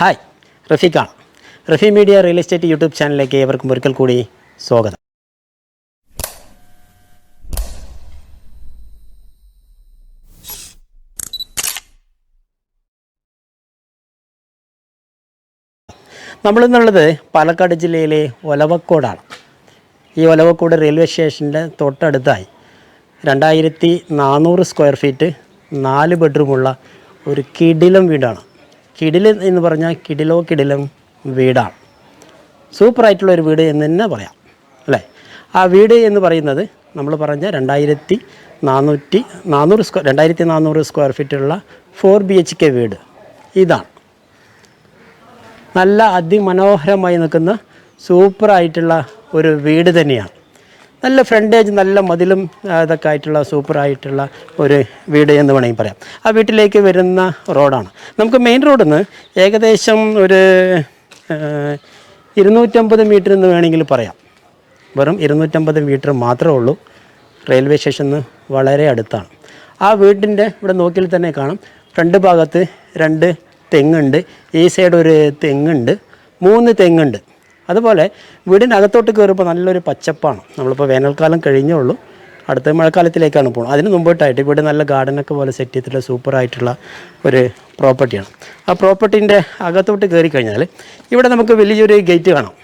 Hi റഫീഖാണ് Rafi media real estate YouTube ചാനലിലേക്ക് ഏവർക്കും ഒരിക്കൽ കൂടി സ്വാഗതം. നമ്മളിന്നുള്ളത് പാലക്കാട് ജില്ലയിലെ ഒലവക്കോടാണ്. ഈ ഒലവക്കോട് റെയിൽവേ സ്റ്റേഷന്റെ തൊട്ടടുത്തായി രണ്ടായിരത്തി നാനൂറ് സ്ക്വയർ ഫീറ്റ് നാല് ബെഡ്റൂമുള്ള ഒരു കിടിലം വീടാണ്. കിടിലം എന്ന് പറഞ്ഞാൽ കിടിലോ കിടിലം വീടാണ്. സൂപ്പറായിട്ടുള്ള ഒരു വീട് എന്ന് തന്നെ പറയാം അല്ലേ? ആ വീട് എന്ന് പറയുന്നത് നമ്മൾ പറഞ്ഞ രണ്ടായിരത്തി നാനൂറ്റി നാനൂറ് സ്ക്വയർ രണ്ടായിരത്തി നാനൂറ് സ്ക്വയർ ഫീറ്റുള്ള ഫോർ ബി എച്ച് കെ വീട്. ഇതാണ്. നല്ല അതിമനോഹരമായി നിൽക്കുന്ന സൂപ്പറായിട്ടുള്ള ഒരു വീട് തന്നെയാണ്. നല്ല ഫ്രണ്ടേജ് നല്ല മതിലും ഇതൊക്കെ ആയിട്ടുള്ള സൂപ്പറായിട്ടുള്ള ഒരു വീട് എന്ന് വേണമെങ്കിൽ പറയാം. ആ വീട്ടിലേക്ക് വരുന്ന റോഡാണ്. നമുക്ക് മെയിൻ റോഡിൽ നിന്ന് ഏകദേശം ഒരു ഇരുന്നൂറ്റമ്പത് മീറ്റർ എന്ന് വേണമെങ്കിൽ പറയാം. വെറും ഇരുന്നൂറ്റമ്പത് മീറ്റർ മാത്രമേ ഉള്ളൂ. റെയിൽവേ സ്റ്റേഷന് വളരെ അടുത്താണ്. ആ വീടിന്റെ ഇവിടെ നോക്കിയാൽ തന്നെ കാണാം. ഫ്രണ്ട് ഭാഗത്ത് രണ്ട് തെങ്ങുണ്ട്. ഈ സൈഡ് ഒരു തെങ്ങുണ്ട്. മൂന്ന് തെങ്ങുണ്ട്. അതുപോലെ വീടിനകത്തോട്ട് കയറുമ്പോൾ നല്ലൊരു പച്ചപ്പാണ്. നമ്മളിപ്പോൾ വേനൽക്കാലം കഴിഞ്ഞേ ഉള്ളൂ. അടുത്ത മഴക്കാലത്തിലേക്കാണ് പോകുന്നത്. അതിന് മുമ്പോട്ടായിട്ട് ഇവിടെ നല്ല ഗാർഡനൊക്കെ പോലെ സെറ്റ് ചെയ്തിട്ടുള്ള സൂപ്പറായിട്ടുള്ള ഒരു പ്രോപ്പർട്ടിയാണ്. ആ പ്രോപ്പർട്ടീന്റെ അകത്തോട്ട് കയറി കഴിഞ്ഞാൽ ഇവിടെ നമുക്ക് വലിയൊരു ഗേറ്റ് കാണാം.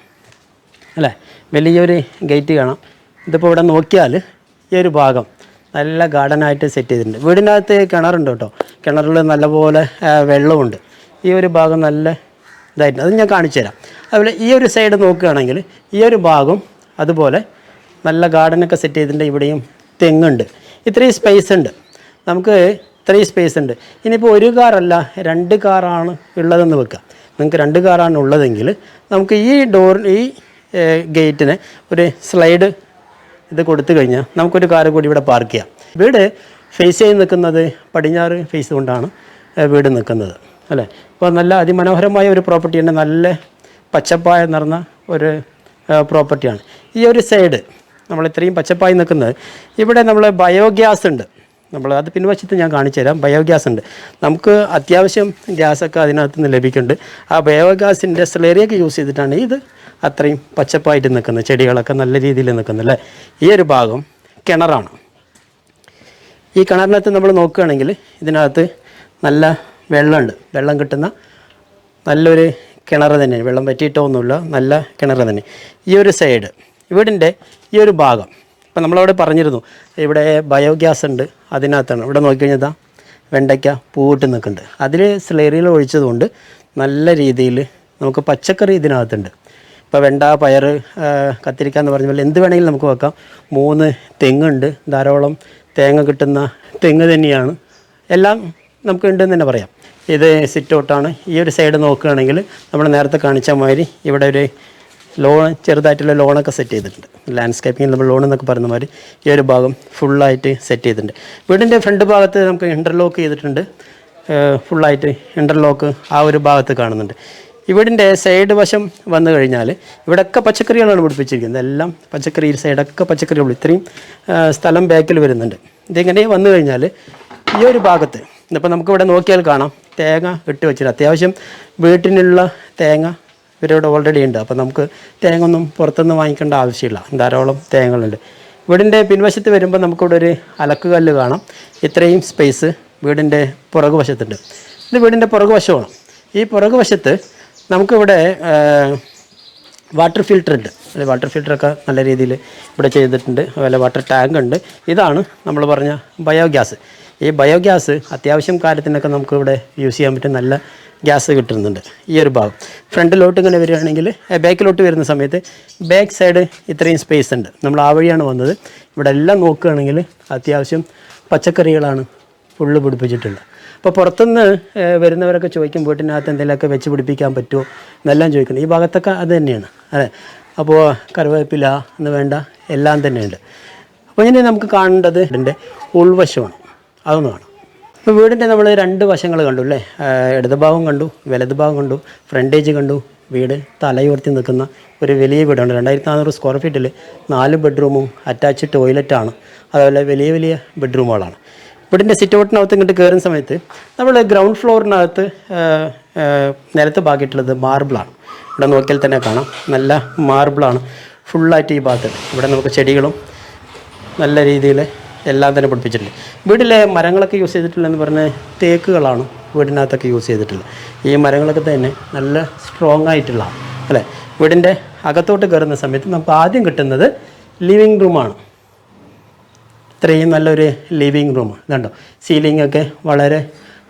അല്ലേ? വലിയൊരു ഗേറ്റ് കാണാം. ഇതിപ്പോൾ ഇവിടെ നോക്കിയാൽ ഈ ഒരു ഭാഗം നല്ല ഗാർഡനായിട്ട് സെറ്റ് ചെയ്തിട്ടുണ്ട്. വീടിനകത്ത് കിണറുണ്ട് കേട്ടോ. കിണറിൽ നല്ലപോലെ വെള്ളമുണ്ട് ഈ ഒരു ഭാഗം നല്ല ഇതായിട്ട് അത് ഞാൻ കാണിച്ചു തരാം. അതുപോലെ ഈ ഒരു സൈഡ് നോക്കുകയാണെങ്കിൽ ഈ ഒരു ഭാഗം അതുപോലെ നല്ല ഗാർഡനൊക്കെ സെറ്റ് ചെയ്തിട്ടുണ്ട് ഇവിടെയും തെങ്ങുണ്ട്. ഇത്രയും സ്പേസ് ഉണ്ട്. നമുക്ക് ഇത്രയും സ്പേസ് ഉണ്ട്. ഇനിയിപ്പോൾ ഒരു കാറല്ല രണ്ട് കാറാണ് ഉള്ളതെന്ന് വെക്കുക നിങ്ങൾക്ക് രണ്ട് കാറാണ് ഉള്ളതെങ്കിൽ നമുക്ക് ഈ ഡോർ ഈ ഗേറ്റിന് ഒരു സ്ലൈഡ് ഇത് കൊടുത്തു കഴിഞ്ഞാൽ നമുക്കൊരു കാറ് കൂടി ഇവിടെ പാർക്ക് ചെയ്യാം. വീട് ഫേസ് ചെയ്ത് നിൽക്കുന്നത് പടിഞ്ഞാറ് ഫേസ് കൊണ്ടാണ് വീട് നിൽക്കുന്നത്. അല്ലേ? അപ്പോൾ നല്ല അതിമനോഹരമായ ഒരു പ്രോപ്പർട്ടിയാണ് നല്ല പച്ചപ്പായ നിറഞ്ഞ ഒരു പ്രോപ്പർട്ടിയാണ് ഈ ഒരു സൈഡ് നമ്മൾ ഇത്രയും പച്ചപ്പായി നിൽക്കുന്നത്. ഇവിടെ നമ്മൾ ബയോഗ്യാസ് ഉണ്ട്. നമ്മൾ അത് പിൻവശത്ത് ഞാൻ കാണിച്ചു തരാം. ബയോഗ്യാസ് ഉണ്ട്. നമുക്ക് അത്യാവശ്യം ഗ്യാസൊക്കെ അതിനകത്ത് നിന്ന് ലഭിക്കുന്നുണ്ട്. ആ ബയോഗ്യാസിന്റെ സ്ലേറിയൊക്കെ യൂസ് ചെയ്തിട്ടാണ് ഇത് അത്രയും പച്ചപ്പായിട്ട് നിൽക്കുന്നത്. ചെടികളൊക്കെ നല്ല രീതിയിൽ നിൽക്കുന്നത് അല്ലേ? ഈ ഒരു ഭാഗം കിണറാണ്. ഈ കിണറിനകത്ത് നമ്മൾ നോക്കുകയാണെങ്കിൽ ഇതിനകത്ത് നല്ല വെള്ളമുണ്ട്. വെള്ളം കിട്ടുന്ന നല്ലൊരു കിണർ തന്നെ. വെള്ളം പറ്റിയിട്ടൊന്നുമില്ല നല്ല കിണർ തന്നെ. ഈ ഒരു സൈഡ് വീടിന്റെ ഈ ഒരു ഭാഗം ഇപ്പം നമ്മളവിടെ പറഞ്ഞിരുന്നു ഇവിടെ ബയോഗ്യാസ് ഉണ്ട് അതിനകത്താണ്. ഇവിടെ നോക്കിക്കഴിഞ്ഞാൽ വെണ്ടയ്ക്ക പൂവിട്ട് നിൽക്കുന്നുണ്ട്. അതിൽ സ്ലേറിയിൽ ഒഴിച്ചതുകൊണ്ട് നല്ല രീതിയിൽ നമുക്ക് പച്ചക്കറി ഇതിനകത്തുണ്ട്. ഇപ്പോൾ വെണ്ട പയർ കത്തിരിക്ക എന്ന് പറഞ്ഞ പോലെ എന്ത് വേണമെങ്കിലും നമുക്ക് വെക്കാം. മൂന്ന് തെങ്ങുണ്ട്. ധാരാളം തേങ്ങ കിട്ടുന്ന തെങ്ങ് തന്നെയാണ്. എല്ലാം നമുക്ക് ഉണ്ടെന്ന് തന്നെ പറയാം. ഇത് സിറ്റ് ഔട്ടാണ് ഈ ഒരു സൈഡ് നോക്കുകയാണെങ്കിൽ നമ്മൾ നേരത്തെ കാണിച്ച മാതിരി ഇവിടെ ഒരു ലോൺ ചെറുതായിട്ടുള്ള ലോണൊക്കെ സെറ്റ് ചെയ്തിട്ടുണ്ട്. ലാൻഡ്സ്കേപ്പിംഗ് നമ്മൾ ലോൺ എന്നൊക്കെ പറയുന്ന മാതിരി ഈ ഒരു ഭാഗം ഫുള്ളായിട്ട് സെറ്റ് ചെയ്തിട്ടുണ്ട്. വീടിന്റെ ഫ്രണ്ട് ഭാഗത്ത് നമുക്ക് ഇന്റർലോക്ക് ചെയ്തിട്ടുണ്ട്. ഫുള്ളായിട്ട് ഇന്റർലോക്ക് ആ ഒരു ഭാഗത്ത് കാണുന്നുണ്ട്. ഇവിടിന്റെ സൈഡ് വശം വന്നു കഴിഞ്ഞാൽ ഇവിടെയൊക്കെ പച്ചക്കറികളാണ് പിടിപ്പിച്ചിരിക്കുന്നത്. എല്ലാം പച്ചക്കറി സൈഡൊക്കെ പച്ചക്കറികൾ ഇത്രയും സ്ഥലം ബാക്കിൽ വരുന്നുണ്ട്. ഇതിങ്ങനെ വന്നു കഴിഞ്ഞാൽ ഈ ഒരു ഭാഗത്ത് ഇപ്പം നമുക്കിവിടെ നോക്കിയാൽ കാണാം. തേങ്ങ ഇട്ട് വെച്ചിട്ട് അത്യാവശ്യം വീട്ടിനുള്ള തേങ്ങ ഇവരിവിടെ ഓൾറെഡി ഉണ്ട്. അപ്പോൾ നമുക്ക് തേങ്ങ ഒന്നും പുറത്തുനിന്ന് വാങ്ങിക്കേണ്ട ആവശ്യമില്ല. ധാരാളം തേങ്ങകളുണ്ട്. വീടിന്റെ പിൻവശത്ത് വരുമ്പോൾ നമുക്കിവിടെ ഒരു അലക്കുകല്ല് കാണാം. ഇത്രയും സ്പേസ് വീടിന്റെ പുറകു വശത്തുണ്ട്. ഇത് വീടിന്റെ പുറകു വശമാണ്. ഈ പുറകു വശത്ത് നമുക്കിവിടെ വാട്ടർ ഫിൽറ്റർ ഉണ്ട്. അല്ലെ? വാട്ടർ ഫിൽറ്ററൊക്കെ നല്ല രീതിയിൽ ഇവിടെ ചെയ്തിട്ടുണ്ട്. അതുപോലെ വാട്ടർ ടാങ്ക് ഉണ്ട്. ഇതാണ് നമ്മൾ പറഞ്ഞ ബയോഗ്യാസ് ഈ ബയോഗ്യാസ് അത്യാവശ്യം കാര്യത്തിനൊക്കെ നമുക്ക് ഇവിടെ യൂസ് ചെയ്യാൻ പറ്റും നല്ല ഗ്യാസ് കിട്ടുന്നുണ്ട്. ഈ ഒരു ഭാഗം. ഫ്രണ്ടിലോട്ട് ഇങ്ങനെ വരികയാണെങ്കിൽ ബാക്കിലോട്ട് വരുന്ന സമയത്ത് ബാക്ക് സൈഡ് ഇത്രയും സ്പേസ് ഉണ്ട്. നമ്മൾ ആ വഴിയാണ് വന്നത്. ഇവിടെ എല്ലാം നോക്കുകയാണെങ്കിൽ അത്യാവശ്യം പച്ചക്കറികളാണ് ഫുള്ള് പിടിപ്പിച്ചിട്ടുള്ളത്. അപ്പോൾ പുറത്തുനിന്ന് വരുന്നവരൊക്കെ ചോദിക്കും വീട്ടിനകത്ത് എന്തെങ്കിലുമൊക്കെ വെച്ച് പിടിപ്പിക്കാൻ പറ്റുമോ എന്നെല്ലാം ചോദിക്കുന്നത് ഈ ഭാഗത്തൊക്കെ അത് തന്നെയാണ്. അതെ. അപ്പോൾ കറിവേപ്പില എന്ന് വേണ്ട എല്ലാം തന്നെയുണ്ട്. അപ്പോൾ ഇനി നമുക്ക് കാണേണ്ടത് ഇതിന്റെ ഉൾവശമാണ്. അതൊന്ന് കാണാം. വീടിന്റെ നമ്മൾ രണ്ട് വശങ്ങൾ കണ്ടു അല്ലേ? ഇടതുഭാഗം ഭാഗം കണ്ടു വലത് ഭാഗം കണ്ടു ഫ്രണ്ടേജ് കണ്ടു വീട് തലയുയർത്തി നിൽക്കുന്ന ഒരു വലിയ വീടാണ്. രണ്ടായിരത്തി നാനൂറ് സ്ക്വയർ ഫീറ്റിൽ നാല് ബെഡ്റൂമും അറ്റാച്ച് ടോയ്ലറ്റാണ് അതുപോലെ വലിയ വലിയ ബെഡ്റൂമുകളാണ് വീടിന്റെ സിറ്റ് ഔട്ടിനകത്ത് ഇങ്ങോട്ട് കയറുന്ന സമയത്ത് നമ്മൾ ഗ്രൗണ്ട് ഫ്ലോറിനകത്ത് നിലത്ത് ഭാഗമായിട്ടുള്ളത് മാർബിളാണ് ഇവിടെ നോക്കിയാൽ തന്നെ കാണാം. നല്ല മാർബിളാണ് ഫുള്ളായിട്ട് ഈ ഭാഗത്ത്. ഇവിടെ നമുക്ക് ചെടികളും നല്ല രീതിയിൽ എല്ലാം തന്നെ പിടിപ്പിച്ചിട്ടുണ്ട്. വീട്ടിലെ മരങ്ങളൊക്കെ യൂസ് ചെയ്തിട്ടുള്ളതെന്ന് പറഞ്ഞാൽ തേക്കുകളാണ് വീടിനകത്തൊക്കെ യൂസ് ചെയ്തിട്ടുള്ളത്. ഈ മരങ്ങളൊക്കെ തന്നെ നല്ല സ്ട്രോങ് ആയിട്ടുള്ള അല്ലേ? വീടിന്റെ അകത്തോട്ട് കയറുന്ന സമയത്ത് നമുക്ക് ആദ്യം കിട്ടുന്നത് ലിവിങ് റൂമാണ് ഇത്രയും നല്ലൊരു ലിവിങ് റൂം ഇതുണ്ടോ? സീലിംഗ് ഒക്കെ വളരെ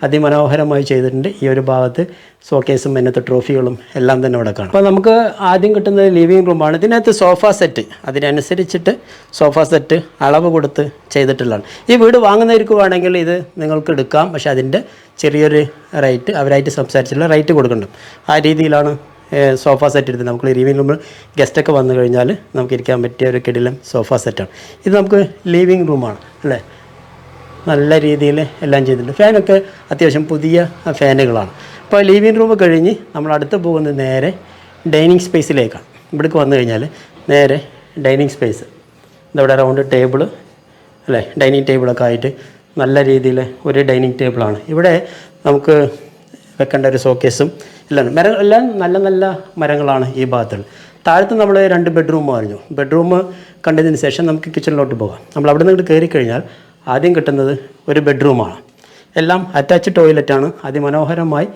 അതിമനോഹരമായി ചെയ്തിട്ടുണ്ട്. ഈ ഒരു ഭാഗത്ത് സോക്കേസും പിന്നത്തെ ട്രോഫികളും എല്ലാം തന്നെ ഇവിടെ കാണാം. അപ്പോൾ നമുക്ക് ആദ്യം കിട്ടുന്നത് ലിവിങ് റൂമാണ്. ഇതിനകത്ത് സോഫ സെറ്റ്. അതിനനുസരിച്ചിട്ട് സോഫ സെറ്റ് അളവ് കൊടുത്ത് ചെയ്തിട്ടുള്ളതാണ്. ഈ വീട് വാങ്ങുന്നവർക്ക് വേണമെങ്കിൽ ഇത് നിങ്ങൾക്ക് എടുക്കാം. പക്ഷേ അതിന്റെ ചെറിയൊരു റേറ്റ് അവരായിട്ട് സംസാരിച്ചുള്ള റേറ്റ് കൊടുക്കണം ആ രീതിയിലാണ് സോഫ സെറ്റ് എടുത്ത് നമുക്ക് ലിവിങ് റൂമിൽ ഗസ്റ്റൊക്കെ വന്നു കഴിഞ്ഞാൽ നമുക്ക് ഇരിക്കാൻ പറ്റിയ ഒരു കിടിലം സോഫ സെറ്റാണ്. ഇത് നമുക്ക് ലിവിങ് റൂമാണ് അല്ലേ? നല്ല രീതിയിൽ എല്ലാം ചെയ്തിട്ടുണ്ട്. ഫാനൊക്കെ അത്യാവശ്യം പുതിയ ഫാനുകളാണ്. അപ്പോൾ ലിവിങ് റൂം കഴിഞ്ഞ് നമ്മൾ അടുത്ത് പോകുന്നത് നേരെ ഡൈനിങ് സ്പേസിലേക്കാണ് ഇവിടേക്ക് വന്നു കഴിഞ്ഞാൽ നേരെ ഡൈനിങ് സ്പേസ് ഇതവിടെ റൗണ്ട് ടേബിൾ അല്ലേ? ഡൈനിങ് ടേബിളൊക്കെ ആയിട്ട് നല്ല രീതിയിൽ ഒരു ഡൈനിങ് ടേബിളാണ് ഇവിടെ നമുക്ക് വെക്കേണ്ട ഒരു ഷോക്കേസും എല്ലാം മരങ്ങൾ മരം എല്ലാം നല്ല നല്ല മരങ്ങളാണ് ഈ ഭാഗത്തുള്ളത്. താഴത്ത് നമ്മൾ രണ്ട് ബെഡ്റൂം പറഞ്ഞു. ബെഡ്റൂം കണ്ടതിന് ശേഷം നമുക്ക് കിച്ചണിലോട്ട് പോകാം. നമ്മൾ അവിടെ നിന്ന് കയറി കഴിഞ്ഞാൽ ആദ്യം കിട്ടുന്നത് ഒരു ബെഡ്റൂമാണ്. എല്ലാം അറ്റാച്ച് ടോയ്ലറ്റാണ് അതിമനോഹരമായി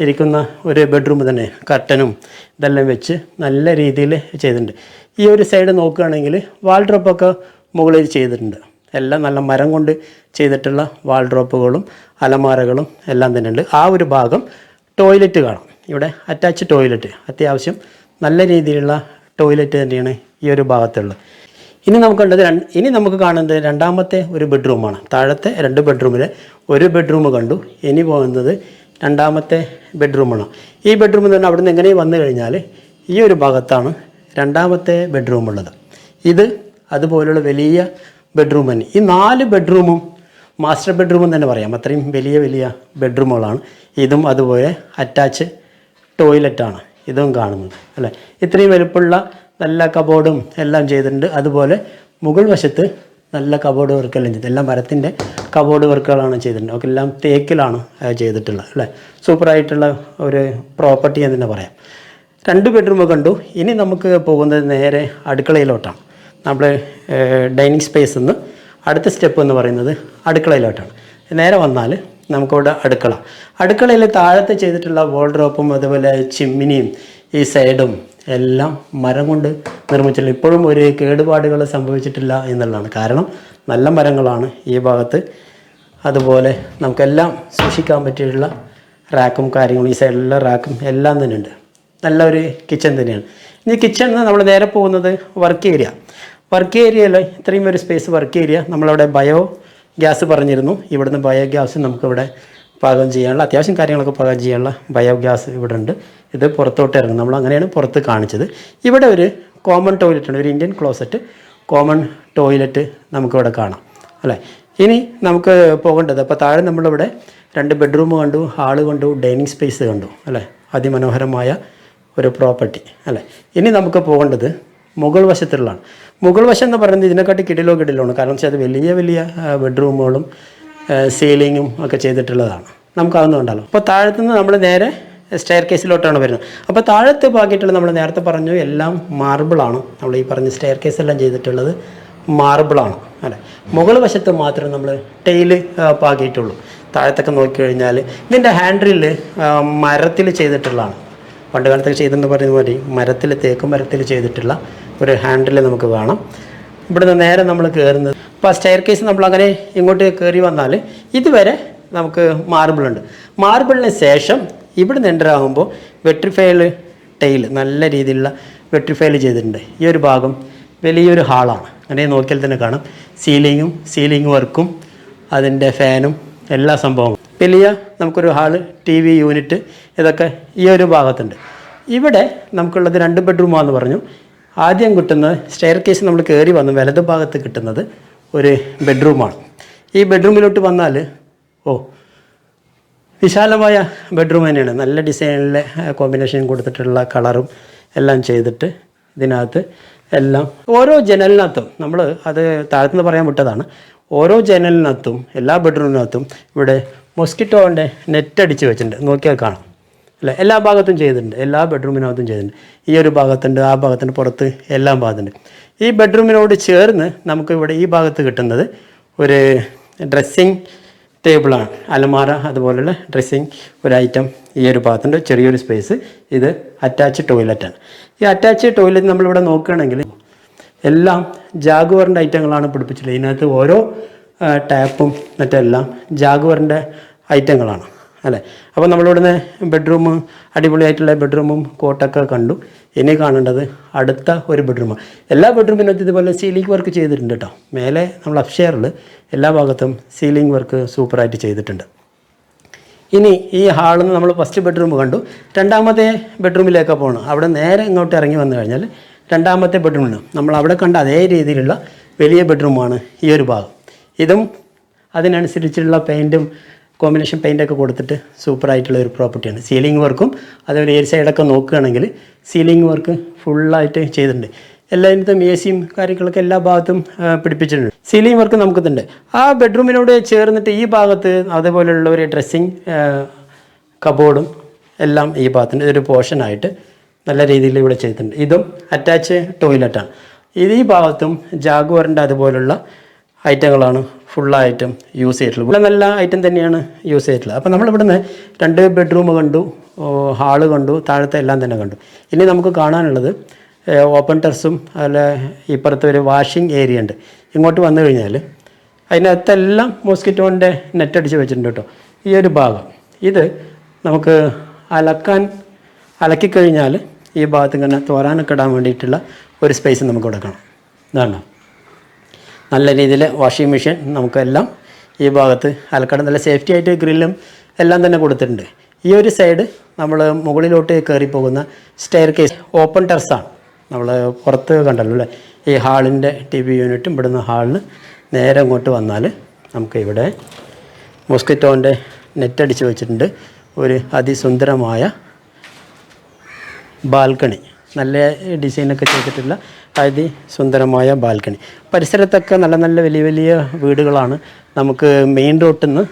ഇരിക്കുന്ന ഒരു ബെഡ്റൂം തന്നെ. കർട്ടനും ഇതെല്ലാം വെച്ച് നല്ല രീതിയിൽ ചെയ്തിട്ടുണ്ട്. ഈ ഒരു സൈഡ് നോക്കുകയാണെങ്കിൽ വാൾഡ്രോപ്പൊക്കെ മുകളിൽ ചെയ്തിട്ടുണ്ട്. എല്ലാം നല്ല മരം കൊണ്ട് ചെയ്തിട്ടുള്ള വാൾഡ്രോപ്പുകളും അലമാരകളും എല്ലാം തന്നെ ഉണ്ട്. ആ ഒരു ഭാഗം ടോയ്ലറ്റ് കാണാം. ഇവിടെ അറ്റാച്ച് ടോയ്ലറ്റ് അത്യാവശ്യം നല്ല രീതിയിലുള്ള ടോയ്ലറ്റ് തന്നെയാണ് ഈ ഒരു ഭാഗത്തുള്ളത്. ഇനി നമുക്ക് കണ്ടത് ഇനി നമുക്ക് കാണുന്നത് രണ്ടാമത്തെ ഒരു ബെഡ്റൂമാണ് താഴത്തെ രണ്ട് ബെഡ്റൂമിൽ ഒരു ബെഡ്റൂം കണ്ടു. ഇനി പോകുന്നത് രണ്ടാമത്തെ ബെഡ്റൂമാണ് ഈ ബെഡ്റൂം എന്ന് പറഞ്ഞാൽ അവിടുന്ന് എങ്ങനെ വന്നു കഴിഞ്ഞാൽ ഈ ഒരു ഭാഗത്താണ് രണ്ടാമത്തെ ബെഡ്റൂം ഉള്ളത്. ഇത് അതുപോലുള്ള വലിയ ബെഡ്റൂം തന്നെ. ഈ നാല് ബെഡ്റൂമും മാസ്റ്റർ ബെഡ്റൂം തന്നെ പറയാം. അത്രയും വലിയ വലിയ ബെഡ്റൂമുകളാണ് ഇതും അതുപോലെ അറ്റാച്ച് ടോയ്ലറ്റാണ് ഇതും കാണുന്നത്. അല്ലേ? ഇത്രയും വലുപ്പമുള്ള നല്ല കബോർഡും എല്ലാം ചെയ്തിട്ടുണ്ട്. അതുപോലെ മുകൾ വശത്ത് നല്ല കബോർഡ് വർക്കെല്ലാം ചെയ്തു എല്ലാം മരത്തിന്റെ കബോർഡ് വർക്കുകളാണ് ചെയ്തിട്ടുണ്ട്. ഒക്കെ എല്ലാം തേക്കിലാണ് ചെയ്തിട്ടുള്ളത് അല്ലേ? സൂപ്പറായിട്ടുള്ള ഒരു പ്രോപ്പർട്ടി എന്ന് തന്നെ പറയാം. രണ്ട് ബെഡ്റൂം കണ്ടു. ഇനി നമുക്ക് പോകുന്നത് നേരെ അടുക്കളയിലോട്ടാണ്. നമ്മൾ ഡൈനിങ് സ്പേസ് നിന്ന് അടുത്ത സ്റ്റെപ്പ് എന്ന് പറയുന്നത് അടുക്കളയിലോട്ടാണ്. നേരെ വന്നാൽ നമുക്കിവിടെ അടുക്കള. അടുക്കളയിൽ താഴത്തെ ചെയ്തിട്ടുള്ള വോൾഡ്രോപ്പും അതുപോലെ ചിമ്മിനിയും ഈ സൈഡും എല്ലാം മരം കൊണ്ട് നിർമ്മിച്ചിട്ടുള്ള ഇപ്പോഴും ഒരു കേടുപാടുകൾ സംഭവിച്ചിട്ടില്ല എന്നുള്ളതാണ്. കാരണം നല്ല മരങ്ങളാണ് ഈ ഭാഗത്ത്. അതുപോലെ നമുക്കെല്ലാം സൂക്ഷിക്കാൻ പറ്റിയിട്ടുള്ള റാക്കും കാര്യങ്ങളും ഈ സൈഡിലുള്ള റാക്കും എല്ലാം തന്നെ ഉണ്ട്. നല്ലൊരു കിച്ചൺ തന്നെയാണ്. ഇനി കിച്ചൺ നമ്മൾ നേരെ പോകുന്നത് വർക്ക് ഏരിയ വർക്ക് ഏരിയയിൽ ഇത്രയും ഒരു സ്പേസ് വർക്ക് ഏരിയ നമ്മളവിടെ ബയോ ഗ്യാസ് പറഞ്ഞിരുന്നു. ഇവിടുന്ന് ബയോ ഗ്യാസ് നമുക്കിവിടെ പാകം ചെയ്യാനുള്ള അത്യാവശ്യം കാര്യങ്ങളൊക്കെ പാകം ചെയ്യാനുള്ള ബയോഗ്യാസ് ഇവിടെ ഉണ്ട് ഇത് പുറത്തോട്ട് ഇറങ്ങും. നമ്മൾ അങ്ങനെയാണ് പുറത്ത് കാണിച്ചത്. ഇവിടെ ഒരു കോമൺ ടോയ്ലറ്റ് ഉണ്ട്. ഒരു ഇന്ത്യൻ ക്ലോസറ്റ് കോമൺ ടോയ്ലറ്റ് നമുക്കിവിടെ കാണാം. അല്ലേ? ഇനി നമുക്ക് പോകേണ്ടത് അപ്പോൾ താഴെ നമ്മളിവിടെ രണ്ട് ബെഡ്റൂം കണ്ടു ഹാൾ കണ്ടു ഡൈനിങ് സ്പേസ് കണ്ടു. അല്ലേ? അതിമനോഹരമായ ഒരു പ്രോപ്പർട്ടി അല്ലേ? ഇനി നമുക്ക് പോകേണ്ടത് മുകൾ വശത്തുള്ളതാണ്. മുകൾ വശം എന്ന് പറയുന്നത് ഇതിനെക്കാട്ടി കിടിലോ കിടിലോ ആണ്. കാരണം വെച്ചാൽ അത് വലിയ വലിയ ബെഡ്റൂമുകളും സീലിങ്ങും ഒക്കെ ചെയ്തിട്ടുള്ളതാണ്. നമുക്കാവുന്നുണ്ടല്ലോ അപ്പോൾ താഴത്തുനിന്ന് നമ്മൾ നേരെ സ്റ്റെയർ കേസിലോട്ടാണ് വരുന്നത്. അപ്പോൾ താഴത്തെ പാകിയിട്ടുള്ള നമ്മൾ നേരത്തെ പറഞ്ഞു എല്ലാം മാർബിളാണ് നമ്മൾ ഈ പറഞ്ഞ സ്റ്റെയർ കേസ് എല്ലാം ചെയ്തിട്ടുള്ളത് മാർബിളാണ് അല്ലേ? മുകൾ വശത്ത് മാത്രം നമ്മൾ ടൈൽ പാകിയിട്ടുള്ളൂ. താഴത്തൊക്കെ നോക്കിക്കഴിഞ്ഞാൽ ഇതിന്റെ ഹാൻഡിൽ മരത്തിൽ ചെയ്തിട്ടുള്ളതാണ്. പണ്ട് കാലത്തൊക്കെ ചെയ്തെന്ന് പറയുന്ന പോലെ മരത്തിൽ തേക്കും മരത്തിൽ ചെയ്തിട്ടുള്ള ഒരു ഹാൻഡിൽ നമുക്ക് കാണാം. ഇവിടുന്ന് നേരെ നമ്മൾ കയറുന്നത് ഇപ്പോൾ സ്റ്റെയർ കേസ് നമ്മൾ അങ്ങനെ ഇങ്ങോട്ട് കയറി വന്നാൽ ഇതുവരെ നമുക്ക് മാർബിളുണ്ട് മാർബിളിന് ശേഷം ഇവിടുന്ന് എന്റർ ആകുമ്പോൾ വെട്രിഫയൽ ടൈൽ നല്ല രീതിയിലുള്ള വെട്രിഫയൽ ചെയ്തിട്ടുണ്ട്. ഈ ഒരു ഭാഗം വലിയൊരു ഹാളാണ് അങ്ങനെ നോക്കിയാൽ തന്നെ കാണാം. സീലിങ്ങും സീലിംഗ് വർക്കും അതിന്റെ ഫാനും എല്ലാ സംഭവവും വലിയ നമുക്കൊരു ഹാൾ ടി വി യൂണിറ്റ് ഇതൊക്കെ ഈ ഒരു ഭാഗത്തുണ്ട്. ഇവിടെ നമുക്കുള്ളത് രണ്ട് ബെഡ്റൂമാണെന്ന് പറഞ്ഞു. ആദ്യം കിട്ടുന്നത് സ്റ്റെയർ കേസ് നമ്മൾ കയറി വന്ന് വലത് ഭാഗത്ത് കിട്ടുന്നത് ഒരു ബെഡ്റൂമാണ് ഈ ബെഡ്റൂമിലോട്ട് വന്നാൽ ഓ വിശാലമായ ബെഡ്റൂം തന്നെയാണ്. നല്ല ഡിസൈനിലെ കോമ്പിനേഷൻ കൊടുത്തിട്ടുള്ള കളറും എല്ലാം ചെയ്തിട്ട് ഇതിനകത്ത് എല്ലാം ഓരോ ജനലിനകത്തും നമ്മൾ അത് താഴത്തുനിന്ന് പറയാൻ വിട്ടതാണ്. ഓരോ ജനലിനകത്തും എല്ലാ ബെഡ്റൂമിനകത്തും ഇവിടെ മൊസ്കിറ്റോന്റെ നെറ്റ് അടിച്ച് വെച്ചിട്ടുണ്ട്. നോക്കിയാൽ കാണാം. അല്ലേ? എല്ലാ ഭാഗത്തും ചെയ്തിട്ടുണ്ട്. എല്ലാ ബെഡ്റൂമിനകത്തും ചെയ്തിട്ടുണ്ട്. ഈ ഒരു ഭാഗത്തുണ്ട് ആ ഭാഗത്തുണ്ട് പുറത്ത് എല്ലാം ഭാഗത്തുണ്ട്. ഈ ബെഡ്റൂമിനോട് ചേർന്ന് നമുക്ക് ഇവിടെ ഈ ഭാഗത്ത് കിട്ടുന്നത് ഒരു ഡ്രസ്സിങ് ടേബിളാണ് അലമാര അതുപോലുള്ള ഡ്രസ്സിങ് ഒരു ഐറ്റം ഈ ഒരു ഭാഗത്തുണ്ട്. ചെറിയൊരു സ്പേസ് ഇത് അറ്റാച്ച് ടോയ്ലറ്റാണ് ഈ അറ്റാച്ച് ടോയ്ലറ്റ് നമ്മളിവിടെ നോക്കുകയാണെങ്കിൽ എല്ലാം ജാഗുവറിന്റെ ഐറ്റങ്ങളാണ് പിടിപ്പിച്ചിട്ടുള്ളത്. ഇതിനകത്ത് ഓരോ ടാപ്പും മറ്റെല്ലാം ജാഗുവറിന്റെ ഐറ്റങ്ങളാണ്. അല്ലേ? അപ്പോൾ നമ്മളിവിടുന്ന് ബെഡ്റൂം അടിപൊളിയായിട്ടുള്ള ബെഡ്റൂമും കോട്ടൊക്കെ കണ്ടു. ഇനി കാണേണ്ടത് അടുത്ത ഒരു ബെഡ്റൂം എല്ലാ ബെഡ്റൂമിനകത്ത് ഇതുപോലെ സീലിംഗ് വർക്ക് ചെയ്തിട്ടുണ്ട് കേട്ടോ മേലെ നമ്മൾ അപ്ഷെയറിൽ എല്ലാ ഭാഗത്തും സീലിംഗ് വർക്ക് സൂപ്പറായിട്ട് ചെയ്തിട്ടുണ്ട്. ഇനി ഈ ഹാളിൽ നിന്ന് നമ്മൾ ഫസ്റ്റ് ബെഡ്റൂം കണ്ടു. രണ്ടാമത്തെ ബെഡ്റൂമിലേക്ക് പോകണം അവിടെ നേരെ ഇങ്ങോട്ട് ഇറങ്ങി വന്നു കഴിഞ്ഞാൽ രണ്ടാമത്തെ ബെഡ്റൂമിന് നമ്മൾ അവിടെ കണ്ട അതേ രീതിയിലുള്ള വലിയ ബെഡ്റൂമാണ് ഈ ഒരു ഭാഗം. ഇതും അതിനനുസരിച്ചുള്ള പെയിന്റും കോമ്പിനേഷൻ പെയിന്റൊക്കെ കൊടുത്തിട്ട് സൂപ്പറായിട്ടുള്ള ഒരു പ്രോപ്പർട്ടിയാണ് സീലിംഗ് വർക്കും അതേപോലെ ഏഴ് സൈഡൊക്കെ നോക്കുകയാണെങ്കിൽ സീലിംഗ് വർക്ക് ഫുള്ളായിട്ട് ചെയ്തിട്ടുണ്ട്. എല്ലായിടത്തും എ സിയും കാര്യങ്ങളൊക്കെ എല്ലാ ഭാഗത്തും പിടിപ്പിച്ചിട്ടുണ്ട്. സീലിംഗ് വർക്ക് നമുക്കുണ്ട് ആ ബെഡ്റൂമിനോട് ചേർന്നിട്ട് ഈ ഭാഗത്ത് അതേപോലെയുള്ള ഒരു ഡ്രസ്സിങ് കബോർഡും എല്ലാം ഈ ഭാഗത്തുണ്ട് ഇതൊരു പോർഷനായിട്ട് നല്ല രീതിയിൽ ഇവിടെ ചെയ്തിട്ടുണ്ട്. ഇതും അറ്റാച്ച് ടോയ്ലറ്റാണ് ഇത് ഈ ഭാഗത്തും ജാഗുവറിന്റെ അതുപോലുള്ള ഐറ്റങ്ങളാണ് ഫുള്ളായിട്ടും യൂസ് ചെയ്തിട്ടുള്ളത്. ഇവിടെ നല്ല ഐറ്റം തന്നെയാണ് യൂസ് ചെയ്തിട്ടുള്ളത്. അപ്പോൾ നമ്മളിവിടുന്ന് രണ്ട് ബെഡ്റൂം കണ്ടു ഹാൾ കണ്ടു താഴത്തെ എല്ലാം തന്നെ കണ്ടു. ഇനി നമുക്ക് കാണാനുള്ളത് ഓപ്പൺ ടെറസും അതുപോലെ ഇപ്പുറത്തെ ഒരു വാഷിംഗ് ഏരിയ ഉണ്ട്. ഇങ്ങോട്ട് വന്നു കഴിഞ്ഞാൽ അതിനകത്തെല്ലാം മോസ്കിറ്റോന്റെ നെറ്റ് അടിച്ച് വെച്ചിട്ടുണ്ട് കേട്ടോ. ഈ ഒരു ഭാഗം. ഇത് നമുക്ക് അലക്കാൻ അലക്കിക്കഴിഞ്ഞാൽ ഈ ഭാഗത്ത് ഇങ്ങനെ തോരാനൊക്കെ ഇടാൻ വേണ്ടിയിട്ടുള്ള ഒരു സ്പേസ് നമുക്ക് കൊടുക്കണം ഇതാണോ? നല്ല രീതിയിൽ വാഷിംഗ് മെഷീൻ നമുക്കെല്ലാം ഈ ഭാഗത്ത് അലക്കാട് നല്ല സേഫ്റ്റി ആയിട്ട് ഗ്രില്ലും എല്ലാം തന്നെ കൊടുത്തിട്ടുണ്ട്. ഈ ഒരു സൈഡ് നമ്മൾ മുകളിലോട്ട് കയറി പോകുന്ന സ്റ്റെയർ കേസ് ഓപ്പൺ ടെറസാണ് നമ്മൾ പുറത്ത് കണ്ടല്ലോ അല്ലേ? ഈ ഹാളിന്റെ ടി വി യൂണിറ്റും ഇവിടുന്ന് ഹാളിന് നേരെ അങ്ങോട്ട് വന്നാൽ നമുക്ക് ഇവിടെ മൊസ്കിറ്റോന്റെ നെറ്റ് അടിച്ച് വെച്ചിട്ടുണ്ട്. ഒരു അതിസുന്ദരമായ ബാൽക്കണി നല്ല ഡിസൈനൊക്കെ ചെയ്തിട്ടുള്ള അതിസുന്ദരമായ ബാൽക്കണി. പരിസരത്തൊക്കെ നല്ല നല്ല വലിയ വലിയ വീടുകളാണ്. നമുക്ക് മെയിൻ റോട്ടിൽ നിന്ന്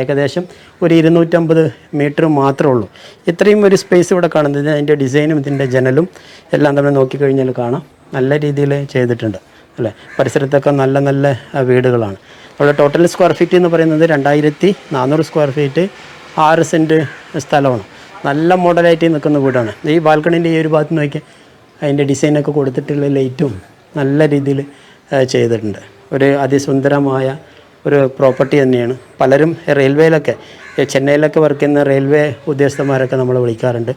ഏകദേശം ഒരു ഇരുന്നൂറ്റമ്പത് മീറ്റർ മാത്രമേ ഉള്ളൂ. ഇത്രയും ഒരു സ്പേസ് ഇവിടെ കാണുന്നത് അതിന്റെ ഡിസൈനും ഇതിന്റെ ജനലും എല്ലാം നമ്മൾ നോക്കിക്കഴിഞ്ഞാൽ കാണാം. നല്ല രീതിയിൽ ചെയ്തിട്ടുണ്ട് അല്ലേ? പരിസരത്തൊക്കെ നല്ല നല്ല വീടുകളാണ്. അവിടെ ടോട്ടൽ സ്ക്വയർ ഫീറ്റ് എന്ന് പറയുന്നത് രണ്ടായിരത്തി നാനൂറ് സ്ക്വയർ ഫീറ്റ് ആറ് സെന്റ് സ്ഥലമാണ്. നല്ല മോഡലായിട്ട് നിൽക്കുന്ന വീടാണ്. ഈ ബാൽക്കണീന്റെ ഈ ഒരു ഭാഗത്ത് നോക്കി അതിന്റെ ഡിസൈനൊക്കെ കൊടുത്തിട്ടുള്ള ലൈറ്റും നല്ല രീതിയിൽ ചെയ്തിട്ടുണ്ട്. ഒരു അതിസുന്ദരമായ ഒരു പ്രോപ്പർട്ടി തന്നെയാണ്. പലരും റെയിൽവേയിലൊക്കെ ചെന്നൈയിലൊക്കെ വർക്ക് ചെയ്യുന്ന റെയിൽവേ ഉദ്യോഗസ്ഥന്മാരൊക്കെ നമ്മൾ വിളിക്കാറുണ്ട്.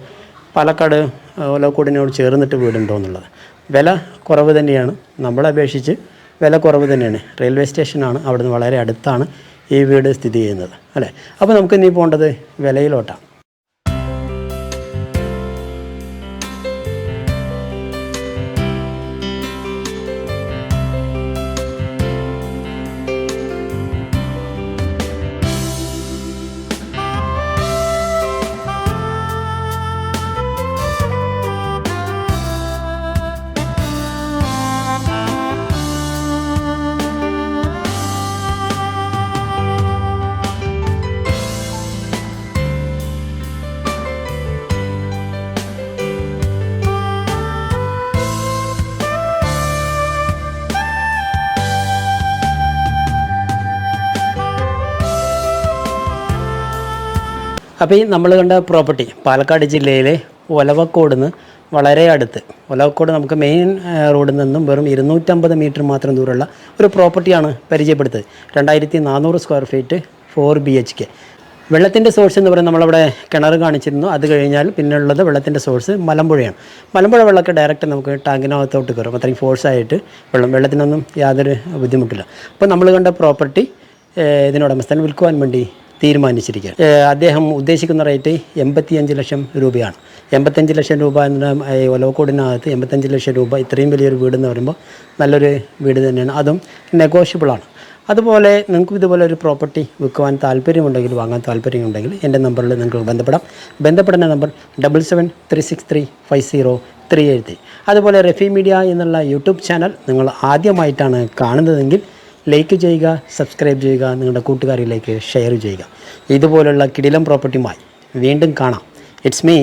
പാലക്കാട് ഓലക്കോടിനോട് ചേർന്നിട്ട് വീടുണ്ടോ എന്നുള്ളത്. വില കുറവ് തന്നെയാണ്. നമ്മളെ അപേക്ഷിച്ച് വില കുറവ് തന്നെയാണ്. റെയിൽവേ സ്റ്റേഷനാണ് അവിടുന്ന് വളരെ അടുത്താണ് ഈ വീട് സ്ഥിതി ചെയ്യുന്നത്. അല്ലേ? അപ്പോൾ നമുക്ക് ഇനി പോകേണ്ടത് വിലയിലോട്ടാണ്. അപ്പോൾ ഈ നമ്മൾ കണ്ട പ്രോപ്പർട്ടി പാലക്കാട് ജില്ലയിലെ ഒലവക്കോട് നിന്ന് വളരെ അടുത്ത്. ഒലവക്കോട് നമുക്ക് മെയിൻ റോഡിൽ നിന്നും വെറും ഇരുന്നൂറ്റമ്പത് മീറ്റർ മാത്രം ദൂരമുള്ള ഒരു പ്രോപ്പർട്ടിയാണ് പരിചയപ്പെടുത്തത്. രണ്ടായിരത്തി നാനൂറ് square feet four B H K വെള്ളത്തിന്റെ സോഴ്സ് എന്ന് പറയുന്നത് നമ്മളവിടെ കിണർ കാണിച്ചിരുന്നു. അത് കഴിഞ്ഞാൽ പിന്നെയുള്ളത് വെള്ളത്തിന്റെ സോഴ്സ് മലമ്പുഴയാണ്. മലമ്പുഴ വെള്ളമൊക്കെ ഡയറക്റ്റ് നമുക്ക് ടാങ്കിനകത്തോട്ട് കയറും. അത്രയും ഫോഴ്സായിട്ട് വെള്ളം വെള്ളത്തിനൊന്നും യാതൊരു ബുദ്ധിമുട്ടില്ല. അപ്പോൾ നമ്മൾ കണ്ട പ്രോപ്പർട്ടി ഇതിനുടമസ്ഥൻ വിൽക്കുവാൻ വേണ്ടി തീരുമാനിച്ചിരിക്കുക അദ്ദേഹം ഉദ്ദേശിക്കുന്ന റേറ്റ് എൺപത്തിയഞ്ച് ലക്ഷം രൂപയാണ്. എൺപത്തഞ്ച് ലക്ഷം രൂപ എന്ന ഒലവക്കോടിനകത്ത് എൺപത്തഞ്ച് ലക്ഷം രൂപ ഇത്രയും വലിയൊരു വീട് എന്ന് പറയുമ്പോൾ നല്ലൊരു വീട് തന്നെയാണ്. അതും നെഗോഷ്യബിളാണ് അതുപോലെ നിങ്ങൾക്ക് ഇതുപോലെ ഒരു പ്രോപ്പർട്ടി വിൽക്കുവാൻ താല്പര്യമുണ്ടെങ്കിൽ വാങ്ങാൻ താല്പര്യമുണ്ടെങ്കിൽ എന്റെ നമ്പറിൽ നിങ്ങൾക്ക് ബന്ധപ്പെടാം. ബന്ധപ്പെടുന്ന number double seven three six three five zero three eight അതുപോലെ റെഫി മീഡിയ എന്നുള്ള യൂട്യൂബ് ചാനൽ നിങ്ങൾ ആദ്യമായിട്ടാണ് കാണുന്നതെങ്കിൽ ലൈക്ക് ചെയ്യുക സബ്സ്ക്രൈബ് ചെയ്യുക നിങ്ങളുടെ കൂട്ടുകാരിലേക്ക് ഷെയർ ചെയ്യുക. ഇതുപോലുള്ള കിടിലം പ്രോപ്പർട്ടിയുമായി വീണ്ടും കാണാം. ഇറ്റ്സ് മീ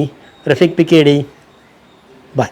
റഫീഖ് പിക്കേഡി ബൈ